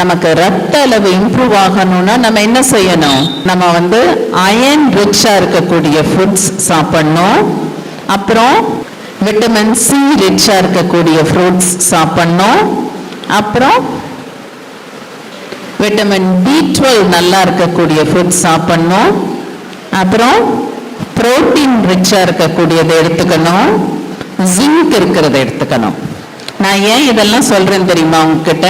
நமக்கு ரத்த அளவு இம்ப்ரூவ் ஆகணும்னா நம்ம என்ன செய்யணும்? நம்ம வந்து அயன் ரிச்சா இருக்கக்கூடிய ஃபுட்ஸ் சாப்பிடணும். அப்புறம் விட்டமின் சி ரிச்சா இருக்கக்கூடிய ஃப்ரூட்ஸ் சாப்பிடணும். அப்புறம் விட்டமின் பி டுவெல் நல்லா இருக்கக்கூடிய ஃபுட்ஸ் சாப்பிடணும். அப்புறம் புரோட்டீன் ரிச்சா இருக்கக்கூடியதை எடுத்துக்கணும். ஜிங்க் இருக்கிறத எடுத்துக்கணும். நான் ஏன் இதெல்லாம் சொல்றேன் தெரியுமா உங்ககிட்ட?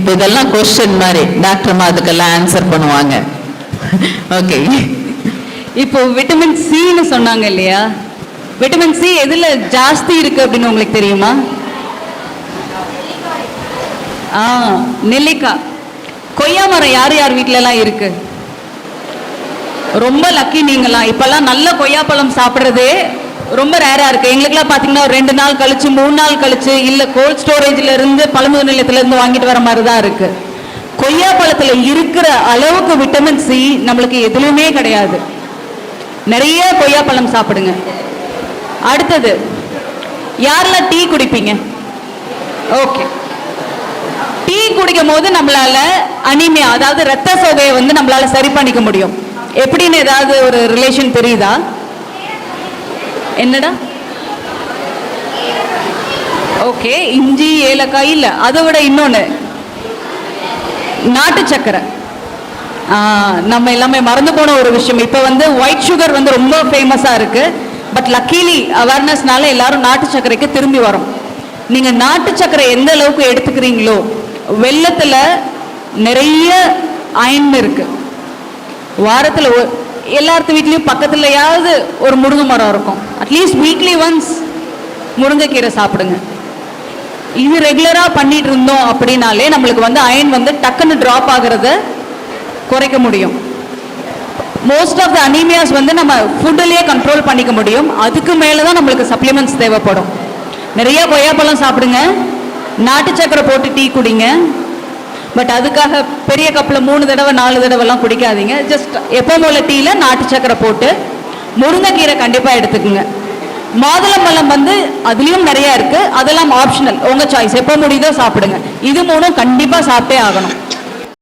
இப்போ இதெல்லாம் கொஸ்டின் மாதிரி. டாக்டர்மா அதுக்கெல்லாம் ஆன்சர் பண்ணுவாங்க. ஓகே இப்போ விட்டமின் சின்னு சொன்னாங்க இல்லையா? விட்டமின் சி எதுல ஜாஸ்தி இருக்கு அப்படின்னு உங்களுக்கு தெரியுமா? ஆ நெல்லிக்காய். கொய்யா மரம் யார் யார் வீட்ல எல்லாம் இருக்கு? ரொம்ப லக்கி நீங்களாம். இப்பெல்லாம் நல்ல கொய்யாப்பழம் சாப்பிட்றதே ரொம்ப ரேரா இருக்கு. எங்களுக்குலாம் பாத்தீங்கன்னா ஒரு ரெண்டு நாள் கழிச்சு மூணு நாள் கழிச்சு இல்ல கோல்ட் ஸ்டோரேஜ்ல இருந்து பழமுதிர் நிலையத்துல இருந்து வாங்கிட்டு வர மாதிரி தான் கொய்யா கொய்யாப்பழத்துல இருக்கிற அளவுக்கு விட்டமின் சி நம்மளுக்கு எதுலையுமே கிடையாது. நிறைய கொய்யாப்பழம் சாப்பிடுங்க. அடுத்தது யாரெல்லாம் டீ குடிப்பீங்க? ஓகே டீ குடிக்கும் போது நம்மளால அனிமியா அதாவது ரத்த சோகையை வந்து நம்மளால சரி பண்ணிக்க முடியும். எப்படின்னு ஏதாவது ஒரு ரிலேஷன் தெரியுதா? என்னடா? ஓகே இஞ்சி ஏலக்காய் இல்லை அதை விட இன்னொன்று நாட்டு சக்கரை. நம்ம எல்லாமே மறந்து போன ஒரு விஷயம். இப்போ வந்து ஒயிட் சுகர் வந்து ரொம்ப ஃபேமஸாக இருக்கு. பட் லக்கீலி அவேர்னஸ்னால எல்லாரும் நாட்டு சர்க்கரைக்கு திரும்பி வரோம். நீங்கள் நாட்டு சர்க்கரை எந்த அளவுக்கு எடுத்துக்கிறீங்களோ வெள்ளத்தில் நிறைய அயன் இருக்கு. வாரத்தில் எல்லாத்து வீட்லேயும் பக்கத்துலயாவது ஒரு முருங்கை மரம் இருக்கும். அட்லீஸ்ட் வீக்லி ஒன்ஸ் முருங்கைக்கீரை சாப்பிடுங்க. இது ரெகுலராக பண்ணிட்டு இருந்தோம் அப்படின்னாலே நம்மளுக்கு வந்து அயன் வந்து டக்குன்னு ட்ராப் ஆகுறத குறைக்க முடியும். மோஸ்ட் ஆஃப் த அனிமியாஸ் வந்து நம்ம ஃபுட்டுலேயே கண்ட்ரோல் பண்ணிக்க முடியும். அதுக்கு மேலே தான் நம்மளுக்கு சப்ளிமெண்ட்ஸ் தேவைப்படும். நிறைய கொய்யாப்பழம் சாப்பிடுங்க. நாட்டு சக்கரை போட்டு டீ குடிங்க. பட் அதுக்காக பெரிய கப்பில் மூணு தடவை நாலு தடவைலாம் குடிக்காதீங்க. ஜஸ்ட் எப்போ போல டீயில் நாட்டு சக்கரை போட்டு முருங்கைக்கீரை கண்டிப்பாக எடுத்துக்குங்க. மாதுளம்பழம் வந்து அதுலேயும் நிறைய இருக்குது அதெல்லாம் ஆப்ஷனல் உங்கள் சாய்ஸ் எப்போ முடியுதோ சாப்பிடுங்க. இது மூணும் கண்டிப்பாக சாப்பிட்டே ஆகணும்.